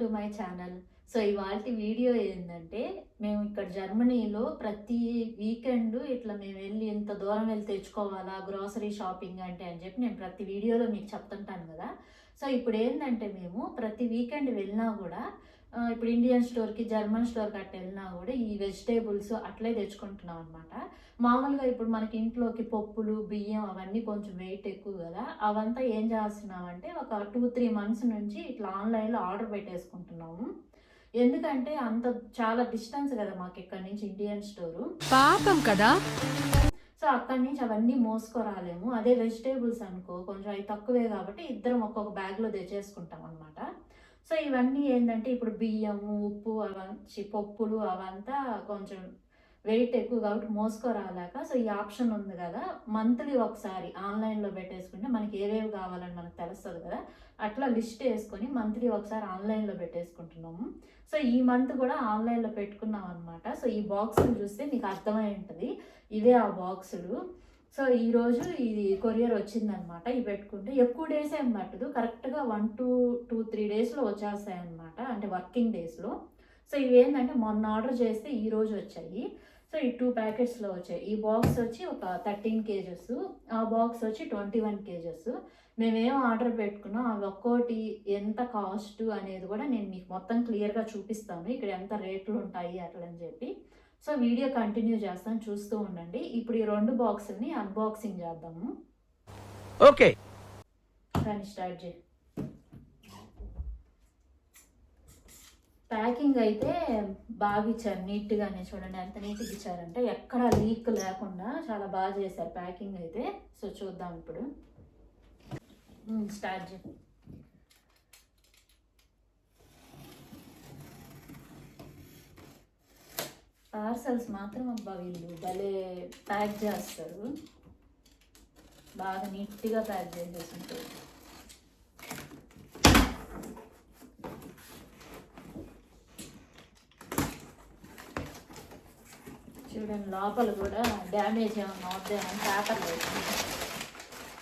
To my channel so ఇవాళ video ఏంటంటే మేము ఇక్కడ జర్మనీలో ప్రతి వీకెండ్ ఇట్లా మేము వెళ్ళి ఇంత దూరం వెళ్ళి తెచ్చుకోవాలా గ్రోసరీ షాపింగ్ అంటే అని చెప్పి నేను ప్రతి వీడియోలో మీకు చెప్తుంటాను కదా. సో ఇప్పుడు ఏంటంటే మేము ప్రతి వీకెండ్ వెళ్ళినా కూడా ఇప్పుడు ఇండియన్ స్టోర్కి జర్మన్ స్టోర్కి అట్లా వెళ్ళినా కూడా ఈ వెజిటేబుల్స్ అట్లే తెచ్చుకుంటున్నాం అనమాట మామూలుగా ఇప్పుడు మనకి ఇంట్లోకి పప్పులు బియ్యం అవన్నీ కొంచెం వెయిట్ ఎక్కువ కదా అవంతా ఏం చేస్తున్నామంటే ఒక టూ త్రీ మంత్స్ నుంచి ఇట్లా ఆన్లైన్లో ఆర్డర్ పెట్టేసుకుంటున్నాము. ఎందుకంటే అంత చాలా డిస్టెన్స్ కదా మాకు ఇక్కడ నుంచి ఇండియన్ స్టోరు పాపం కదా. సో అక్కడి నుంచి అవన్నీ మోసుకోరాలేము. అదే వెజిటేబుల్స్ అనుకో కొంచెం అవి తక్కువే కాబట్టి ఇద్దరం ఒక్కొక్క బ్యాగ్లో తెచ్చేసుకుంటాం అనమాట సో ఇవన్నీ ఏంటంటే ఇప్పుడు బియ్యము ఉప్పు అవంచి పప్పులు అవంతా కొంచెం వెయిట్ ఎక్కువ కాబట్టి మోసుకోరాలాక సో ఈ ఆప్షన్ ఉంది కదా మంత్లీ ఒకసారి ఆన్లైన్లో పెట్టేసుకుంటే మనకి ఏవేవి కావాలని మనకు తెలుస్తుంది కదా అట్లా లిస్ట్ వేసుకొని మంత్లీ ఒకసారి ఆన్లైన్లో పెట్టేసుకుంటున్నాము. సో ఈ మంత్ కూడా ఆన్లైన్లో పెట్టుకున్నాం అనమాట సో ఈ బాక్సులు చూస్తే మీకు అర్థమై ఉంటుంది. ఇవే ఆ బాక్సులు. సో ఈరోజు ఇది కొరియర్ వచ్చిందనమాట. ఇవి పెట్టుకుంటే ఎక్కువ డేస్ ఏం పట్టదు కరెక్ట్గా వన్ టూ టూ త్రీ డేస్లో వచ్చేస్తాయి అనమాట అంటే వర్కింగ్ డేస్లో. సో ఇవి ఏంటంటే మొన్న ఆర్డర్ చేస్తే ఈరోజు వచ్చాయి. సో ఈ టూ ప్యాకెట్స్లో వచ్చాయి. ఈ బాక్స్ వచ్చి ఒక థర్టీన్ కేజెస్. ఆ బాక్స్ వచ్చి ట్వంటీ వన్ కేజెస్. మేమేం ఆర్డర్ పెట్టుకున్నాం. అవి ఒక్కోటి ఎంత కాస్ట్ అనేది కూడా నేను మీకు మొత్తం క్లియర్గా చూపిస్తాను. ఇక్కడ ఎంత రేట్లు ఉంటాయి అట్లని అని చెప్పి. సో వీడియో కంటిన్యూ చేస్తాను చూస్తూ ఉండండి. ఇప్పుడు ఈ రెండు బాక్సుల్ని అన్బాక్సింగ్ చేద్దాము. ఓకే. కానీ స్టార్ట్ చేయి. ప్యాకింగ్ అయితే బాగా ఇచ్చారు నీట్గానే చూడండి. ఎంత నీట్గా ఇచ్చారంటే ఎక్కడ లీక్ లేకుండా చాలా బాగా చేశారు ప్యాకింగ్ అయితే. సో చూద్దాం ఇప్పుడు. స్టార్ట్ చేయి. పార్సల్స్ మాత్రం అబ్బా వీళ్ళు భలే ప్యాక్ చేస్తారు. బాగా నీట్గా ప్యాక్ చేసేసి ఉంటారు చూడండి లోపల కూడా డ్యామేజ్ ఏమన్నా అవుద్దేమో పేపర్ లేదు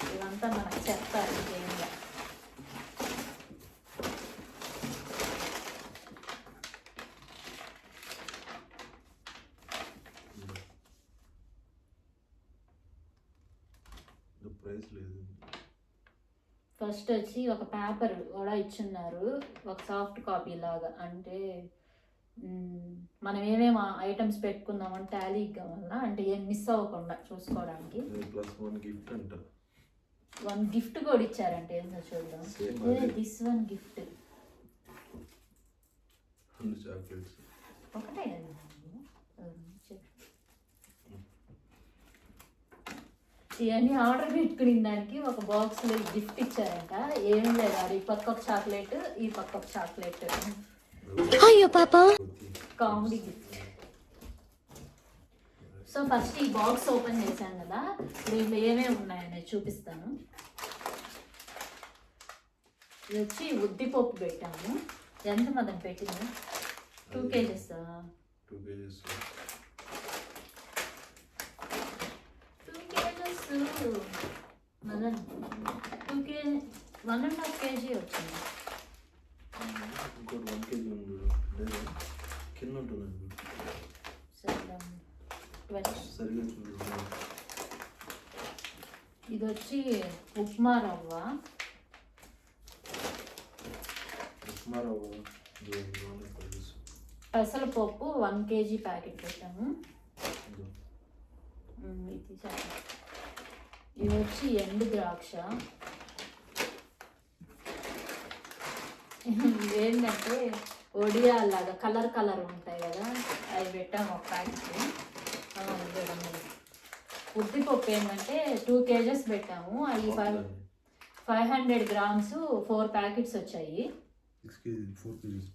ఇవంతా మనకు చెప్తారు ఇంకేంగా ప్రైస్ లేదు ఫస్ట్ వచ్చి ఒక పేపర్ కూడా ఇచ్చున్నారు. ఒక సాఫ్ట్ కాపీ లాగా. అంటే మనం ఏమేమి ఐటమ్స్ పెట్టుకుందామని టాలీ కావాలన్నా అంటే ఏం మిస్ అవ్వకుండా చూసుకోవడానికి. వన్ గిఫ్ట్ కూడా ఇచ్చారంటే. ఏంటో చూద్దాం. దిస్ వన్ గిఫ్ట్ ఒకటే కదా? ఉమ్, చెప్పు. ఇవన్నీ ఆర్డర్ పెట్టుకునే దానికి ఒక బాక్స్లో గిఫ్ట్ ఇచ్చారంట. ఏం లేదు అది ఈ పక్క ఒక చాక్లెట్ ఈ పక్క ఒక చాక్లెట్. అయ్యో పాప. Comedy gift. సో ఫస్ట్ ఈ బాక్స్ ఓపెన్ చేశాను కదా. దీంట్లో ఏమేమి ఉన్నాయనేది చూపిస్తాను. ఇది వచ్చి ఉద్దిపప్పు పెట్టాము. ఎంత మదం పెట్టింది? Two kgs two kgs two kgs Madan two kg one and half kg వచ్చింది ఇంకోటి వన్ కేజీ ఉంది లేదా కింద ఉంటుందండి సరే ట్వెల్వ్ సరిగా చూడు ఇది వచ్చి ఉప్మా రవ్వ ఉప్మా రవ్వ ఇదిగో ఇందులోనే ప్రైస్ పెసరపప్పు వన్ కేజీ ప్యాకెట్ పెట్టాము ఇదిగో. ఉమ్, ఇది చాలు. ఇది వచ్చి ఎండు ద్రాక్ష. ఏంటంటే ఒడియాలాగా కలర్ కలర్ ఉంటాయి కదా అవి పెట్టాము ఒక ప్యాకెట్ ఉద్దిపప్పు ఏంటంటే టూ కేజెస్ పెట్టాము. అవి five. Five hundred grams four packets వచ్చాయి six kg four kgs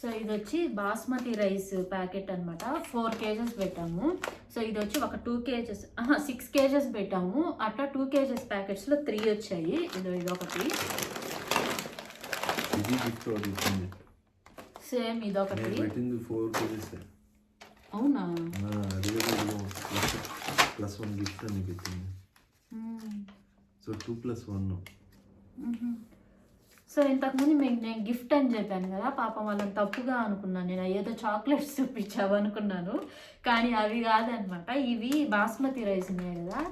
so ఇది వచ్చి బాస్మతి రైస్ ప్యాకెట్ అన్నమాట. ఫోర్ కేజెస్ పెట్టాము. సో ఇది వచ్చి ఒక టూ కేజెస్ సిక్స్ కేజెస్ పెట్టాము. అట్లా టూ కేజెస్ ప్యాకెట్స్లో త్రీ వచ్చాయి. ఇది ఇది ఒకటి ఇది గిఫ్ట్ ఒకటి ఇచ్చింది సేమ్ ఇదొకటి. అవునా? ప్లస్ వన్ గిఫ్ట్ అని పెట్టింది. మ్మ్. So two plus one. So ఇంతకుముందు మీకు నేను గిఫ్ట్ అని చెప్పాను కదా పాపం వాళ్ళని తప్పుగా అనుకున్నాను. నేను ఏదో చాక్లెట్స్ చూపించావు అనుకున్నాను. కానీ అవి కాదనమాట. ఇవి బాస్మతి రైస్ ఉన్నాయి కదా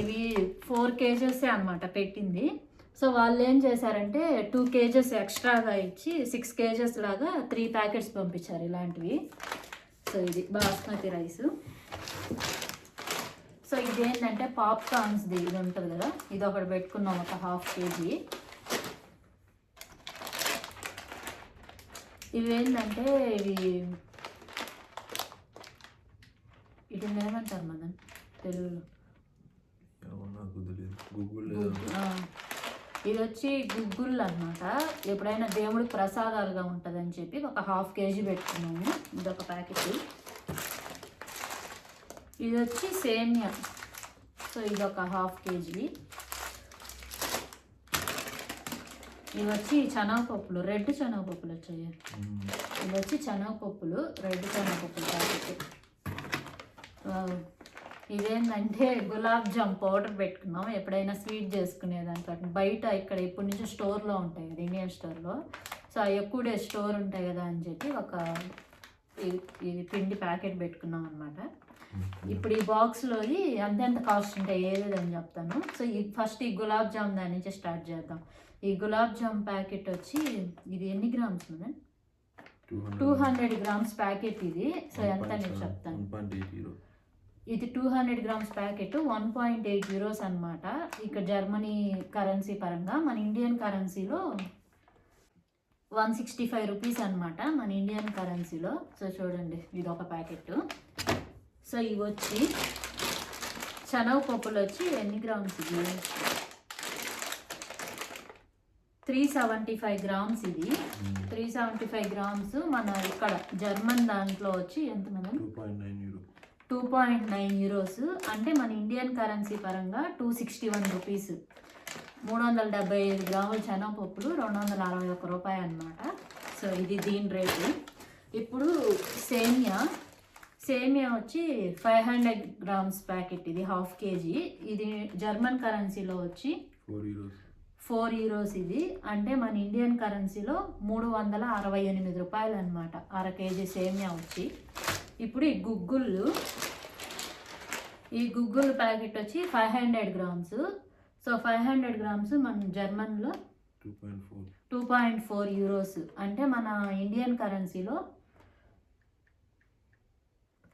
ఇవి ఫోర్ కేజెసే అనమాట పెట్టింది. సో వాళ్ళు ఏం చేశారంటే టూ కేజెస్ ఎక్స్ట్రాగా ఇచ్చి సిక్స్ కేజెస్ లాగా త్రీ ప్యాకెట్స్ పంపించారు ఇలాంటివి. సో ఇది బాస్మతి రైస్. సో ఇదేంటంటే పాప్కార్న్స్ది ఇది ఉంటుంది కదా ఇది ఒకటి పెట్టుకున్నాం ఒక హాఫ్ కేజీ. ఇవి ఏంటంటే ఇవి ఇది ఏమంటారు మదన్ తెలుగులో. ఇది వచ్చి గుగ్గుళ్ళు అనమాట ఎప్పుడైనా దేవుడికి ప్రసాదాలుగా ఉంటుందని చెప్పి ఒక హాఫ్ కేజీ పెట్టుకున్నాము. ఇది ఒక ప్యాకెట్. ఇది వచ్చి సేమియా. సో ఇది ఒక హాఫ్ కేజీ. ఇవి వచ్చి శనగపప్పులు రెడ్ శనగపప్పులు వచ్చాయి. ఇవి వచ్చి శనగపప్పులు రెడ్ శనగపప్పులు ప్యాకెట్. ఇదేంటంటే గులాబ్ జామ్ పౌడర్ పెట్టుకున్నాం. ఎప్పుడైనా స్వీట్ చేసుకునేదానికి బయట ఇక్కడ ఇప్పటి నుంచి స్టోర్లో ఉంటాయి కదా ఇండియన్ స్టోర్లో. సో ఎక్కువ డేస్ స్టోర్ ఉంటాయి కదా అని చెప్పి ఒక ఇది పిండి ప్యాకెట్ పెట్టుకున్నాం అనమాట ఇప్పుడు ఈ బాక్స్లోది ఎంతెంత కాస్ట్ ఉంటాయి ఏదేదని చెప్తాను. సో ఈ ఫస్ట్ ఈ గులాబ్ జామ్ దాని నుంచి స్టార్ట్ చేద్దాం. ఈ గులాబ్ జామ్ ప్యాకెట్ వచ్చి ఇది ఎన్ని గ్రామ్స్ ఉంది టూ హండ్రెడ్ గ్రామ్స్ ప్యాకెట్ ఇది. సో ఎంత నేను చెప్తాను. ఇది two hundred grams packet one point eight zeros అనమాట ఇక్కడ జర్మనీ కరెన్సీ పరంగా మన ఇండియన్ కరెన్సీలో వన్ సిక్స్టీ ఫైవ్ రూపీస్ అనమాట మన ఇండియన్ కరెన్సీలో. సో చూడండి ఇది ఒక ప్యాకెట్. సో ఇవి వచ్చి శనగపప్పులు వచ్చి ఎన్ని గ్రామ్స్ ఇది? త్రీ సెవెంటీ ఫైవ్ గ్రామ్స్ ఇది. త్రీ సెవెంటీ ఫైవ్ గ్రామ్స్ మన ఇక్కడ జర్మన్ దాంట్లో వచ్చి ఎంత మనం టూ పాయింట్ నైన్ యూరోస్. అంటే మన ఇండియన్ కరెన్సీ పరంగా టూ సిక్స్టీ వన్ రూపీస్. మూడు వందల డెబ్బై ఐదు గ్రాముల శనగపప్పులు రెండు వందల అరవై ఒక్క రూపాయి అనమాట సో ఇది దీని రేటు. ఇప్పుడు సేమియా. సేమియా వచ్చి ఫైవ్ హండ్రెడ్ గ్రామ్స్ ప్యాకెట్ ఇది హాఫ్ కేజీ. ఇది జర్మన్ కరెన్సీలో వచ్చి ఫోర్ జీరోస్ ఫోర్ యూరోస్ ఇది అంటే మన ఇండియన్ కరెన్సీలో మూడు వందల అరవై ఎనిమిది రూపాయలు అనమాట అర కేజీ సేమియా వచ్చి ఇప్పుడు ఈ గుగ్గుళ్ళు ఈ గుగ్గులు ప్యాకెట్ వచ్చి five hundred grams. So five hundred grams మన జర్మన్లో టూ పాయింట్ ఫోర్. యూరోస్. అంటే మన ఇండియన్ కరెన్సీలో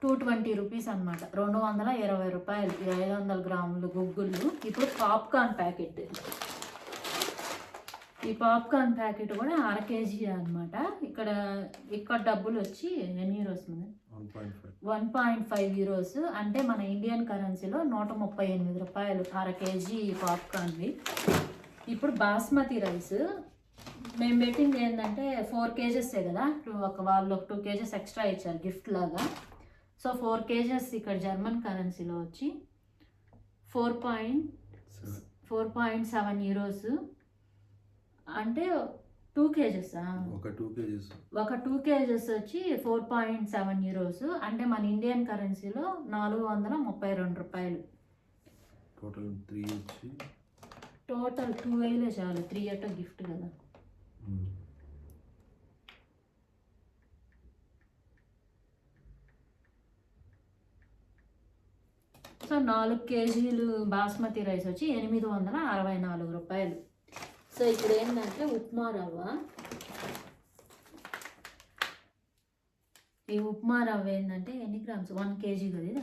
టూ ట్వంటీ రూపీస్ అనమాట రెండు వందల ఇరవై రూపాయలు. ఐదు వందల గ్రాములు గుగ్గుళ్ళు. ఇప్పుడు పాప్కార్న్ ప్యాకెట్. ఈ పాప్కార్న్ ప్యాకెట్ కూడా అర కేజీ అనమాట ఇక్కడ ఇక్కడ డబ్బులు వచ్చి ఎన్ని యూరోస్ ఉంది వన్ పాయింట్ ఫైవ్. యూరోస్ అంటే మన ఇండియన్ కరెన్సీలో నూట ముప్పై ఎనిమిది రూపాయలు అర కేజీ పాప్కార్న్వి. ఇప్పుడు బాస్మతి రైస్. మేము పెట్టింది ఏంటంటే ఫోర్ కేజెస్సే కదా? ఒక వాళ్ళు ఒక టూ కేజెస్ ఎక్స్ట్రా ఇచ్చారు గిఫ్ట్ లాగా. సో ఫోర్ కేజెస్ ఇక్కడ జర్మన్ కరెన్సీలో వచ్చి four point four point seven euros అంటే టూ కేజెస్ ఒక టూ కేజీస్ ఒక టూ కేజెస్ వచ్చి ఫోర్ పాయింట్ సెవెన్ యూరోస్ అంటే మన ఇండియన్ కరెన్సీలో నాలుగు వందల ముప్పై రెండు రూపాయలు. టోటల్ త్రీ వచ్చి టోటల్ టూ వేలే చాలు. త్రీ అట గిఫ్ట్ కదా. సో నాలుగు కేజీలు బాస్మతి రైస్ వచ్చి ఎనిమిది వందల అరవై నాలుగు రూపాయలు. సో ఇప్పుడు ఏంటంటే ఉప్మా రవ్వ. ఈ ఉప్మా రవ్వ ఏంటంటే ఎన్ని గ్రామ్స్? వన్ కేజీ కదా ఇది.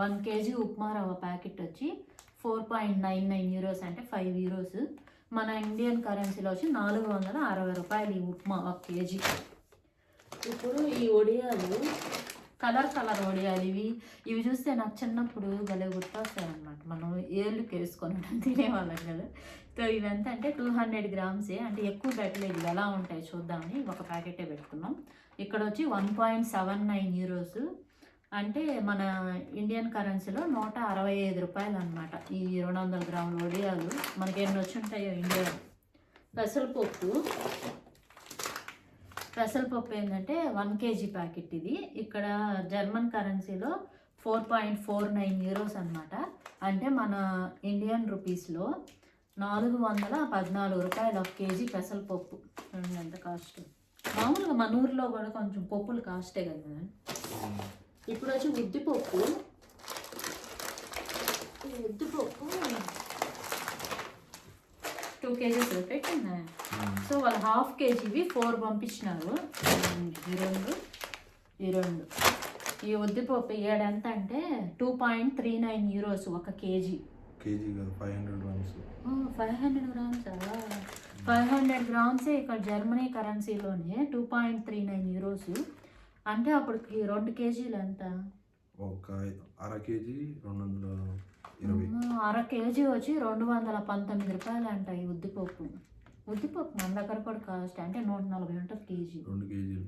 వన్ కేజీ ఉప్మా రవ్వ ప్యాకెట్ వచ్చి four point nine nine euros అంటే ఫైవ్ యూరోస్. మన ఇండియన్ కరెన్సీలో వచ్చి నాలుగు వందల అరవై రూపాయలు ఈ ఉప్మా ఒక కేజీ. ఇప్పుడు ఈ వడియాలు కలర్ కలర్ వడియాలు ఇవి. ఇవి చూస్తే నాకు చిన్నప్పుడు భలే గుర్తొస్తాయి అనమాట మనం ఏళ్ళకి వేసుకొని తినేవాళ్ళం కదా. సో ఇవి ఎంత అంటే టూ హండ్రెడ్ గ్రామ్సే. అంటే ఎక్కువ పెట్టలేదు ఇవి ఎలా ఉంటాయి చూద్దామని ఒక ప్యాకెటే పెట్టుకున్నాం. ఇక్కడ వచ్చి one point seven nine euros. అంటే మన ఇండియన్ కరెన్సీలో నూట అరవై ఐదు రూపాయలు అనమాట ఈ రెండు వందల గ్రాముల వడియాలు మనకి ఎన్ని వచ్చి ఉంటాయో ఇండియాలో. పెసరపప్పు పెసరపప్పు ఏంటంటే వన్ కేజీ ప్యాకెట్ ఇది. ఇక్కడ జర్మన్ కరెన్సీలో four point four nine euros అనమాట అంటే మన ఇండియన్ రూపీస్లో నాలుగు వందల పద్నాలుగు రూపాయలు ఒక కేజీ పెసరపప్పు చూడండి ఎంత కాస్ట్. మామూలుగా మన ఊర్లో కూడా కొంచెం పప్పులు కాస్టే కదా. ఇప్పుడు వచ్చి ఉద్దిపప్పు ఉద్దిపప్పు టూ కేజీస్ పెట్టిందా సో వాళ్ళు హాఫ్ కేజీవి ఫోర్ పంపించినారు. ఈ రెండు ఈ రెండు. ఈ ఉద్దిపప్పు ఏడు ఎంత అంటే two point three nine euros ఒక కేజీ. కేజీ కాదు five hundred grams. Five hundred grams? Five hundred grams ఇక్కడ Germany కరెన్సీలోనే two point three nine euros. అంటే అప్పటికి రెండు కేజీలు ఎంత? ఒక అర కేజీ రెండు వందల ఇరవై. అర కేజీ వచ్చి రెండు వందల పంతొమ్మిది రూపాయలు అంట ఈ ఉద్దిపప్పు. ఉద్దిపప్పు మన దగ్గర కూడా కాస్ట్ అంటే నూట నలభై ఉంటుంది కేజీ. రెండు కేజీలు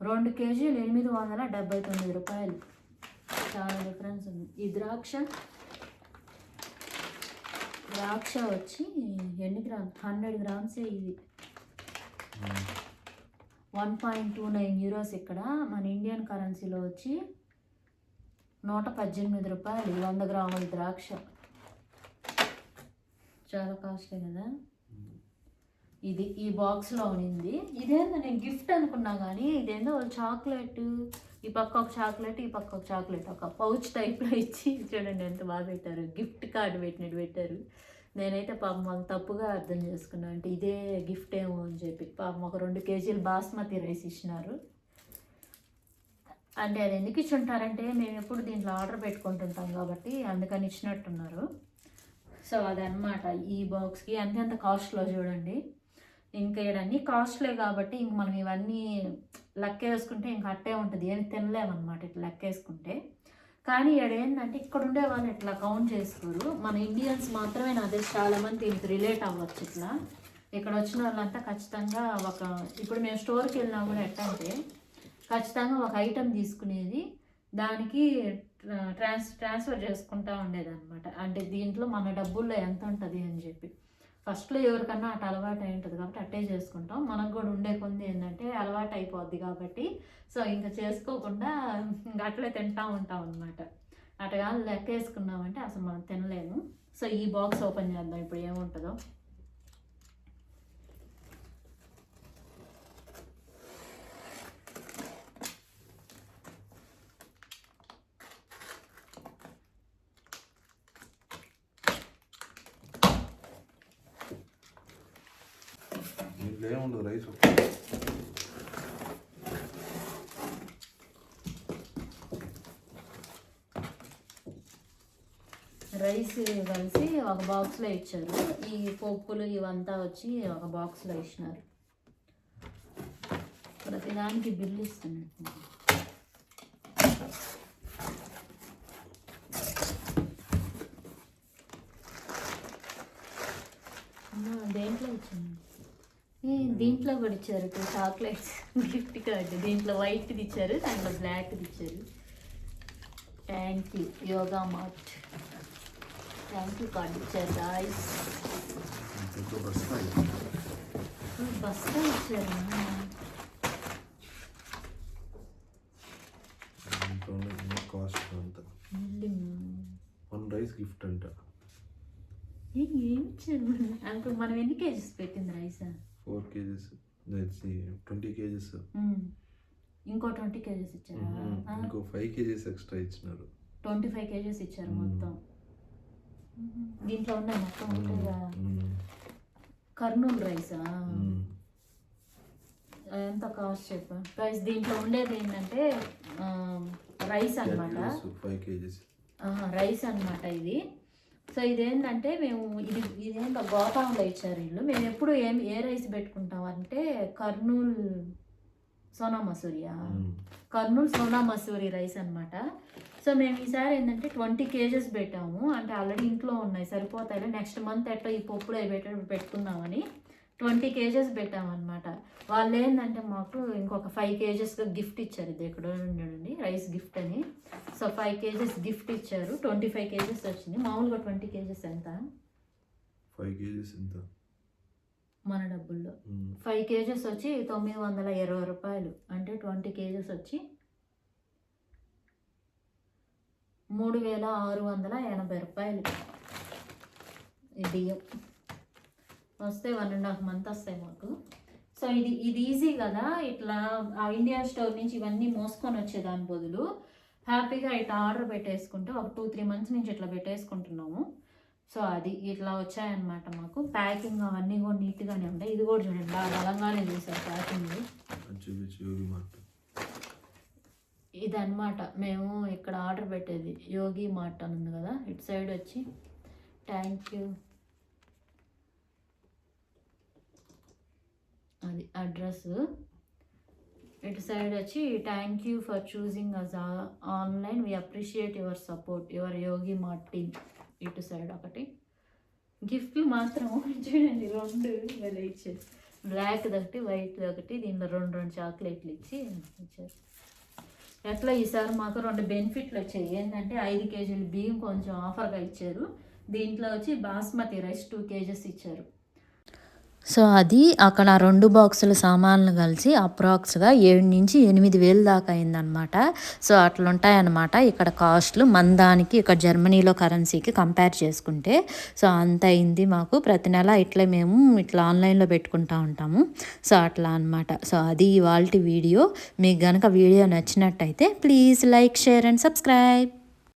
రెండు కేజీలు ఎనిమిది వందల డెబ్బై తొమ్మిది రూపాయలు. చాలా డిఫరెన్స్ ఉంది. ఈ ద్రాక్ష ద్రాక్ష వచ్చి ఎన్ని గ్రామ్స్ హండ్రెడ్ గ్రామ్సే ఇది. One point two nine euros ఇక్కడ. మన ఇండియన్ కరెన్సీలో వచ్చి నూట పద్దెనిమిది రూపాయలు వంద గ్రాముల ద్రాక్ష. చాలా కాస్ట్లీ కదా. ఇది ఈ బాక్స్లో ఉన్నింది. ఇదేందో నేను గిఫ్ట్ అనుకున్నా కానీ ఇదేందో చాక్లెట్ ఈ పక్క ఒక చాక్లెట్ ఈ పక్క ఒక చాక్లెట్ ఒక పౌచ్ టైప్లో ఇచ్చి చూడండి ఎంత బాగా పెట్టారు. గిఫ్ట్ కార్డు పెట్టినట్టు పెట్టారు. నేనైతే పాపం వాళ్ళు తప్పుగా అర్థం చేసుకున్నాను అంటే ఇదే గిఫ్ట్ ఏమో అని చెప్పి. పాపం ఒక రెండు కేజీలు బాస్మతి రైస్ ఇచ్చినారు. అంటే అది ఎందుకు ఇచ్చి ఉంటారంటే మేము ఎప్పుడు దీంట్లో ఆర్డర్ పెట్టుకుంటుంటాం కాబట్టి అందుకని ఇచ్చినట్టున్నారు. సో అదనమాట ఈ బాక్స్కి. అంతెంత కాస్ట్లో చూడండి. ఇంకా ఇవన్నీ కాస్ట్లే కాబట్టి ఇంక మనం ఇవన్నీ లెక్క వేసుకుంటే ఇంకా అట్టే ఉంటుంది. ఏం తినలేమన్నమాట ఇట్లా లెక్క వేసుకుంటే. కానీ ఏంటంటే ఇక్కడ ఉండే వాళ్ళు ఇట్లా కౌంట్ చేసుకోరు. మన ఇండియన్స్ మాత్రమే నా దగ్గర చాలామంది దీనికి రిలేట్ అవ్వచ్చు ఇట్లా. ఇక్కడ వచ్చిన వాళ్ళంతా ఖచ్చితంగా ఒక ఇప్పుడు మేము స్టోర్కి వెళ్ళినా కూడా ఎట్లా అంటే ఖచ్చితంగా ఒక ఐటెం తీసుకునేది దానికి ట్రాన్స్ ట్రాన్స్ఫర్ చేసుకుంటా ఉండేది అనమాట అంటే దీంట్లో మన డబ్బుల్లో ఎంత ఉంటుంది అని చెప్పి. ఫస్ట్లో ఎవరికన్నా అటు అలవాటు అయి ఉంటుంది కాబట్టి అట్టే చేసుకుంటాం. మనకు కూడా ఉండే కొంది ఏంటంటే అలవాటు అయిపోద్ది కాబట్టి. సో ఇంకా చేసుకోకుండా ఇంకా అట్లే తింటా ఉంటాం అనమాట అటగా లెక్క వేసుకున్నామంటే అసలు మనం తినలేము. సో ఈ బాక్స్ ఓపెన్ చేద్దాం. ఇప్పుడు ఏముంటుందో. దీంట్లో ఏముండదు రైస్. రైస్ కలిసి ఒక బాక్స్లో ఇచ్చారు. ఈ పప్పులు ఇవంతా వచ్చి ఒక బాక్స్లో ఇచ్చినారు. ప్రతిదానికి బిల్లు ఇస్తున్నట్టు అమ్మా, దేంట్లో ఇచ్చింది ఏ, దీంట్లో కూడా ఇచ్చారు టూ చాక్లెట్స్ గిఫ్ట్ కార్డు దీంట్లో వైట్ది ఇచ్చారు దాంట్లో బ్లాక్ది ఇచ్చారు. Thank you Yoga mart thank you card ఇచ్చారు గాయస్ పెద్ద బస్తా ఇచ్చారు కాస్ట్ అంత వన్ రైస్ గిఫ్ట్ అంట. ఏం ఏం ఇచ్చారు మనం ఎన్ని కేజీస్ పెట్టింది rice four KGs twenty KGs. ఇంకో ట్వంటీ కేజీస్ ఇచ్చారా? ఇంకో ఫైవ్ కేజీస్ ఎక్స్ట్రా ఇచ్చినారు. ట్వంటీ ఫైవ్ కేజీస్ ఇచ్చారు మొత్తం. దీంట్లో ఉన్నాయి మొత్తం. కర్నూలు రైసా. ఎంత కాస్ట్ చెప్పు? ప్రైస్ దీంట్లో ఉండేది ఏంటంటే రైస్ కేజీస్. రైస్ అన్నమాట ఇది. సో ఇదేంటంటే మేము ఇది ఇదేంటో గోతాంలో ఇచ్చారు వీళ్ళు మేము ఎప్పుడు ఏం ఏ రైస్ పెట్టుకుంటాం అంటే కర్నూలు సోనా మసూరియా. కర్నూలు సోనా మసూరి రైస్ అన్నమాట. సో మేము ఈసారి ఏంటంటే ట్వంటీ కేజెస్ పెట్టాము. అంటే ఆల్రెడీ ఇంట్లో ఉన్నాయి సరిపోతాయి నెక్స్ట్ మంత్ ఎట్లా ఈ పప్పులు అవి పెట్ట పెట్టుకుందామని. Twenty kgs పెట్టామన్నమాట. వాళ్ళు ఏంటంటే మాకు ఇంకొక ఫైవ్ కేజెస్గా గిఫ్ట్ ఇచ్చారు ఇది ఎక్కడ చూడండి రైస్ గిఫ్ట్ అని. సో ఫైవ్ కేజెస్ గిఫ్ట్ ఇచ్చారు. ట్వంటీ ఫైవ్ కేజెస్ వచ్చింది. మామూలుగా ట్వంటీ కేజెస్ ఎంత? ఫైవ్ కేజీస్ ఎంత? మన డబ్బుల్లో. ఫైవ్ కేజెస్ వచ్చి తొమ్మిది వందల ఇరవై రూపాయలు. అంటే ట్వంటీ కేజెస్ వచ్చి మూడు వేల ఆరు వందల ఎనభై రూపాయలు. బియ్యం. వస్తే వన్ అండ్ హాఫ్ మంత్ వస్తాయి మాకు. సో ఇది ఇది ఈజీ కదా? ఇట్లా ఆ ఇండియా స్టోర్ నుంచి ఇవన్నీ మోసుకొని వచ్చేదాని బదులు హ్యాపీగా ఇట్లా ఆర్డర్ పెట్టేసుకుంటే ఒక టూ త్రీ మంత్స్ నుంచి ఇట్లా పెట్టేసుకుంటున్నాము. సో అది ఇట్లా వచ్చాయన్నమాట మాకు. ప్యాకింగ్ అవన్నీ కూడా నీట్గానే ఉంటాయి. ఇది కూడా చూడండి బాగా బలంగానే చూసారు ప్యాకింగ్ ఇది అనమాట మేము ఇక్కడ ఆర్డర్ పెట్టేది యోగి మార్ట్ అని ఉంది కదా ఇటు సైడ్ వచ్చి. థ్యాంక్ యూ అది అడ్రస్. ఇటు సైడ్ వచ్చి thank you for choosing us online we appreciate your support your Yogi mart team ఇటు సైడ్ ఒకటి. గిఫ్ట్లు మాత్రం చూడండి రెండు వెళ్ళి ఇచ్చారు బ్లాక్ ఒకటి వైట్ ఒకటి దీనిలో రెండు రెండు చాక్లెట్లు ఇచ్చి ఇచ్చారు. ఎట్లా ఈసారి మాకు రెండు బెనిఫిట్లు వచ్చాయి. ఏంటంటే ఐదు కేజీలు బియ్యం కొంచెం ఆఫర్గా ఇచ్చారు. దీంట్లో వచ్చి బాస్మతి రైస్ టూ కేజెస్ ఇచ్చారు. సో అది అక్కడ రెండు బాక్సుల సామాన్లు కలిసి అప్రాక్స్గా ఏడు నుంచి ఎనిమిది వేలు దాకా అయిందనమాట సో అట్లుంటాయన్నమాట. ఇక్కడ కాస్ట్లు మన దానికి ఇక్కడ జర్మనీలో కరెన్సీకి కంపేర్ చేసుకుంటే. సో అంత అయింది మాకు. ప్రతి నెల ఇట్లా మేము ఇట్లా ఆన్లైన్లో పెట్టుకుంటా ఉంటాము. సో అట్లా అనమాట సో అది ఇవాళ వీడియో. మీకు గనక వీడియో నచ్చినట్టయితే please like share and subscribe.